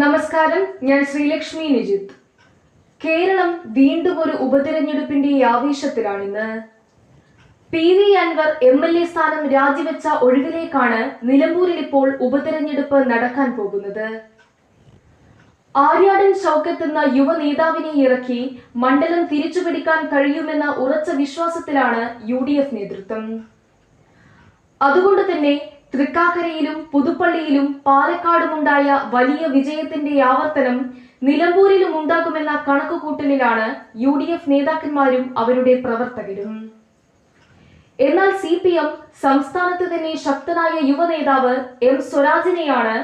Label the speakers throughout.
Speaker 1: നമസ്കാരം ഞാൻ ശ്രീലക്ഷ്മി നിജിത്ത്. കേരളം വീണ്ടും ഒരു ഉപതിരഞ്ഞെടുപ്പിന്റെ ആവേശത്തിലാണിന്ന്. P V Anvar M L A സ്ഥാനം രാജിവെച്ച ഒഴിവിലേക്കാണ് നിലമ്പൂരിൽ ഇപ്പോൾ ഉപതിരഞ്ഞെടുപ്പ് നടക്കാൻ പോകുന്നത്. ആര്യാടൻ ഷൗക്കത്ത് എന്ന യുവ നേതാവിനെ ഇറക്കി മണ്ഡലം തിരിച്ചുപിടിക്കാൻ കഴിയുമെന്ന ഉറച്ച വിശ്വാസത്തിലാണ് യു ഡി എഫ് നേതൃത്വം. അതുകൊണ്ട് തന്നെ തൃക്കാക്കരയിലും പുതുപ്പള്ളിയിലും പാലക്കാടുമുണ്ടായ വലിയ വിജയത്തിന്റെ ആവർത്തനം നിലമ്പൂരിലും ഉണ്ടാകുമെന്ന കണക്കുകൂട്ടലിലാണ് യു ഡി എഫ് നേതാക്കന്മാരും അവരുടെ പ്രവർത്തകരും. എന്നാൽ സി പി എം സംസ്ഥാനത്ത് തന്നെ ശക്തനായ യുവ നേതാവ് എം സ്വരാജിനെയാണ്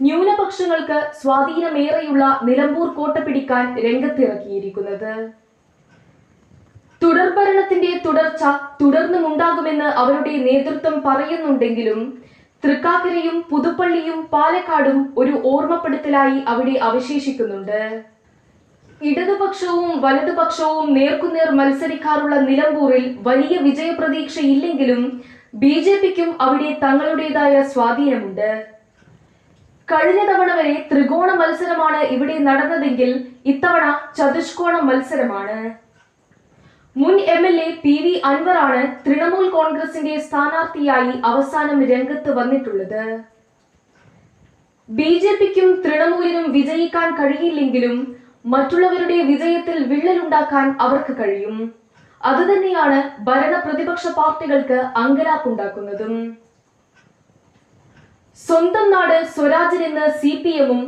Speaker 1: ന്യൂനപക്ഷങ്ങൾക്ക് സ്വാധീനമേറെയുള്ള നിലമ്പൂർ കോട്ട പിടിക്കാൻ രംഗത്തിറക്കിയിരിക്കുന്നത്. തുടർഭരണത്തിന്റെ തുടർച്ച തുടർന്നുമുണ്ടാകുമെന്ന് അവരുടെ നേതൃത്വം പറയുന്നുണ്ടെങ്കിലും തൃക്കാക്കരയും പുതുപ്പള്ളിയും പാലക്കാടും ഒരു ഓർമ്മപ്പെടുത്തലായി അവിടെ അവശേഷിക്കുന്നുണ്ട്. ഇടതുപക്ഷവും വലതുപക്ഷവും നേർക്കുനേർ മത്സരിക്കാറുള്ള നിലമ്പൂരിൽ വലിയ വിജയപ്രതീക്ഷയില്ലെങ്കിലും ബി ജെ പിക്കും അവിടെ തങ്ങളുടേതായ സ്വാധീനമുണ്ട്. കഴിഞ്ഞ തവണ വരെ ത്രികോണ മത്സരമാണ് ഇവിടെ നടന്നതെങ്കിൽ ഇത്തവണ ചതുഷ്കോണ മത്സരമാണ്. മുൻ M L A P V അൻവറാണ് Trinamool കോൺഗ്രസിന്റെ സ്ഥാനാർത്ഥിയായി അവസാനം രംഗത്ത് വന്നിട്ടുള്ളത്. ബി ജെ പിക്കും തൃണമൂലിനും വിജയിക്കാൻ കഴിയില്ലെങ്കിലും മറ്റുള്ളവരുടെ വിജയത്തിൽ വിള്ളലുണ്ടാക്കാൻ അവർക്ക് കഴിയും. അതുതന്നെയാണ് ഭരണ പ്രതിപക്ഷ പാർട്ടികൾക്ക് അങ്കലാപ്പുണ്ടാക്കുന്നതും. സ്വന്തം നാട് സ്വരാജിനെന്ന് സി പി എമ്മും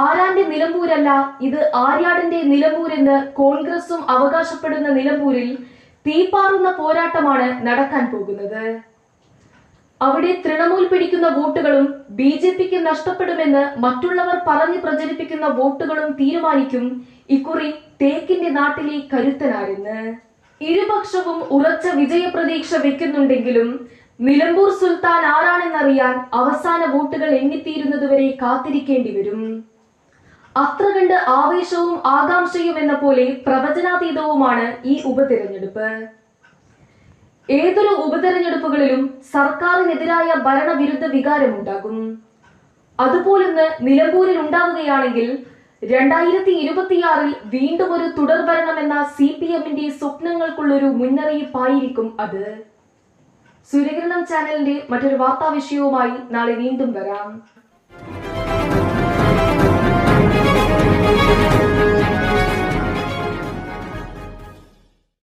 Speaker 1: ആരാന്റെ നിലമ്പൂരല്ല? ഇത് ആര്യാടിന്റെ നിലമ്പൂരെന്ന് കോൺഗ്രസും അവകാശപ്പെടുന്ന നിലമ്പൂരിൽ തീപ്പാറുന്ന പോരാട്ടമാണ് നടക്കാൻ പോകുന്നത്. അവിടെ തൃണമൂൽ പിടിക്കുന്ന വോട്ടുകളും ബി ജെ പിക്ക് നഷ്ടപ്പെടുമെന്ന് മറ്റുള്ളവർ പറഞ്ഞു പ്രചരിപ്പിക്കുന്ന വോട്ടുകളും തീരുമാനിക്കും ഇക്കുറി തേക്കിന്റെ നാട്ടിലെ കരുത്തനാരെന്ന്. ഇരുപക്ഷവും ഉറച്ച വിജയപ്രതീക്ഷ വെക്കുന്നുണ്ടെങ്കിലും നിലമ്പൂർ സുൽത്താൻ ആരാണെന്നറിയാൻ അവസാന വോട്ടുകൾ എണ്ണിത്തീരുന്നതുവരെ കാത്തിരിക്കേണ്ടി വരും. അത്ര കണ്ട് ആവേശവും ആകാംക്ഷയും എന്ന പോലെ പ്രവചനാതീതവുമാണ് ഈ ഉപതെരഞ്ഞെടുപ്പ്. ഏതൊരു ഉപതെരഞ്ഞെടുപ്പുകളിലും സർക്കാരിനെതിരായ ഭരണവിരുദ്ധ വികാരമുണ്ടാകും. അതുപോലൊന്ന് നിലമ്പൂരിൽ ഉണ്ടാവുകയാണെങ്കിൽ രണ്ടായിരത്തി ഇരുപത്തിയാറിൽ വീണ്ടും ഒരു തുടർഭരണം എന്ന സി പി എമ്മിന്റെ സ്വപ്നങ്ങൾക്കുള്ളൊരു മുന്നറിയിപ്പായിരിക്കും അത്. സൂര്യകിരണം ചാനലിന്റെ മറ്റൊരു വാർത്താ വിഷയവുമായി നാളെ വീണ്ടും വരാം.